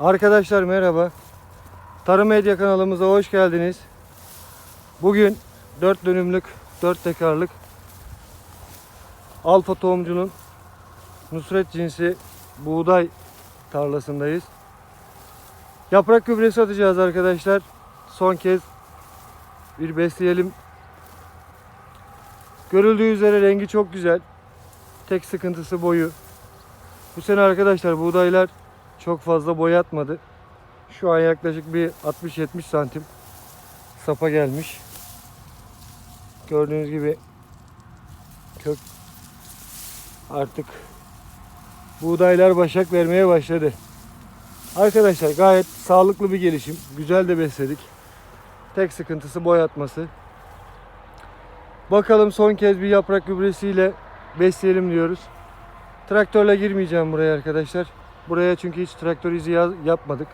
Arkadaşlar merhaba. Tarım Medya kanalımıza hoş geldiniz. Bugün 4 dönümlük, 4 tekarlık Alfa tohumcunun Nusret cinsi buğday tarlasındayız. Yaprak gübresi atacağız arkadaşlar. Son kez bir besleyelim. Görüldüğü üzere rengi çok güzel. Tek sıkıntısı boyu. Bu sene arkadaşlar buğdaylar çok fazla boy atmadı. Şu an yaklaşık bir 60-70 santim sapa gelmiş. Gördüğünüz gibi kök artık buğdaylar başak vermeye başladı. Arkadaşlar gayet sağlıklı bir gelişim. Güzel de besledik. Tek sıkıntısı boy atması. Bakalım son kez bir yaprak gübresiyle besleyelim diyoruz. Traktörle girmeyeceğim buraya arkadaşlar. Buraya çünkü hiç traktör izi yapmadık.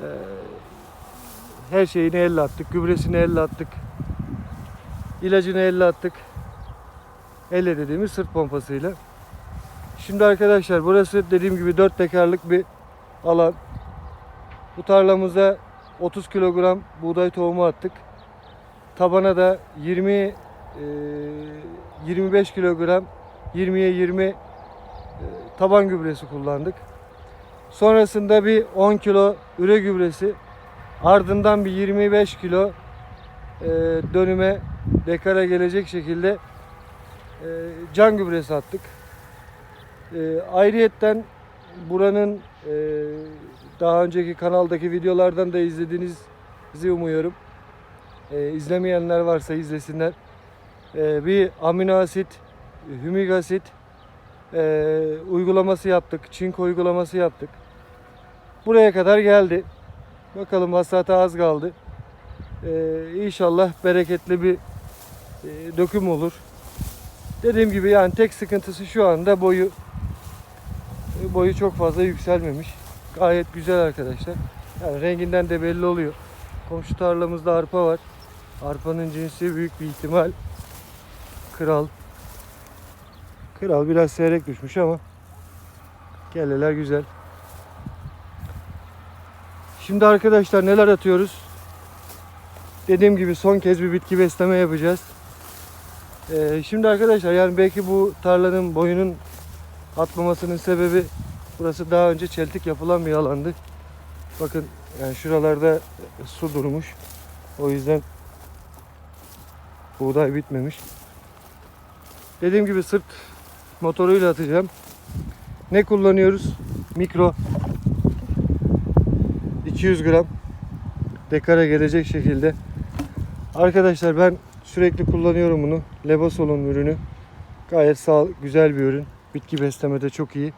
Ee, her şeyini elle attık. Gübresini elle attık. İlacını elle attık. Elle dediğimiz sırt pompasıyla. Şimdi arkadaşlar burası dediğim gibi 4 tekerlik bir alan. Bu tarlamıza 30 kilogram buğday tohumu attık. Tabana da 20 e, 25 kilogram 20'ye 20 e, taban gübresi kullandık. Sonrasında bir 10 kilo üre gübresi ardından bir 25 kilo e, dönüme dekara gelecek şekilde e, can gübresi attık. E, ayrıyetten buranın e, daha önceki kanaldaki videolardan da izlediğinizi umuyorum. E, izlemeyenler varsa izlesinler. E, bir amino asit, hümik asit e, uygulaması yaptık. Çinko uygulaması yaptık. Buraya kadar geldi. Bakalım hasata az kaldı. E, inşallah bereketli bir e, döküm olur. Dediğim gibi yani tek sıkıntısı şu anda boyu e, boyu çok fazla yükselmemiş. Gayet güzel arkadaşlar. Yani renginden de belli oluyor. Komşu tarlamızda arpa var. Arpanın cinsi büyük bir ihtimal kral. Kral biraz seyrek düşmüş ama kelleler güzel. Şimdi arkadaşlar neler atıyoruz? Dediğim gibi son kez bir bitki besleme yapacağız. Ee, şimdi arkadaşlar yani belki bu tarlanın boyunun atmamasının sebebi burası daha önce çeltik yapılan bir alandı. Bakın yani şuralarda su durmuş. O yüzden buğday bitmemiş. Dediğim gibi sırt motoruyla atacağım. Ne kullanıyoruz? Mikro 200 gram dekara gelecek şekilde. Arkadaşlar ben sürekli kullanıyorum bunu. Lebasol'un ürünü. Gayet sağ, güzel bir ürün. Bitki beslemede çok iyi.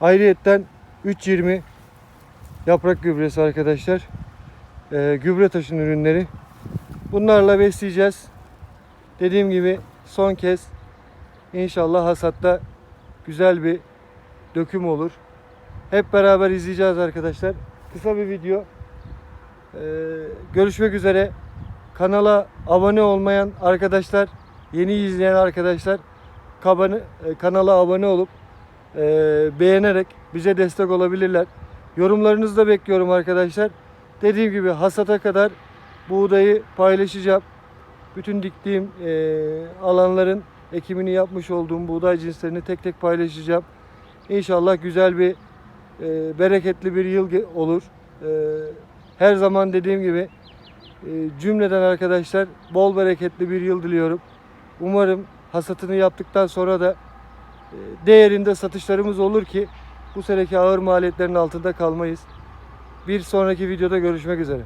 Ayrıyetten 320 yaprak gübresi arkadaşlar. Ee, gübre taşın ürünleri. Bunlarla besleyeceğiz. Dediğim gibi son kez inşallah hasatta güzel bir döküm olur. Hep beraber izleyeceğiz arkadaşlar. Kısa bir video. Ee, görüşmek üzere. Kanala abone olmayan arkadaşlar, yeni izleyen arkadaşlar kabanı, e, kanala abone olup e, beğenerek bize destek olabilirler. Yorumlarınızı da bekliyorum arkadaşlar. Dediğim gibi hasata kadar buğdayı paylaşacağım. Bütün diktiğim e, alanların ekimini yapmış olduğum buğday cinslerini tek tek paylaşacağım. İnşallah güzel bir e, bereketli bir yıl olur. E, her zaman dediğim gibi e, cümleden arkadaşlar bol bereketli bir yıl diliyorum. Umarım hasatını yaptıktan sonra da e, değerinde satışlarımız olur ki bu seneki ağır maliyetlerin altında kalmayız. Bir sonraki videoda görüşmek üzere.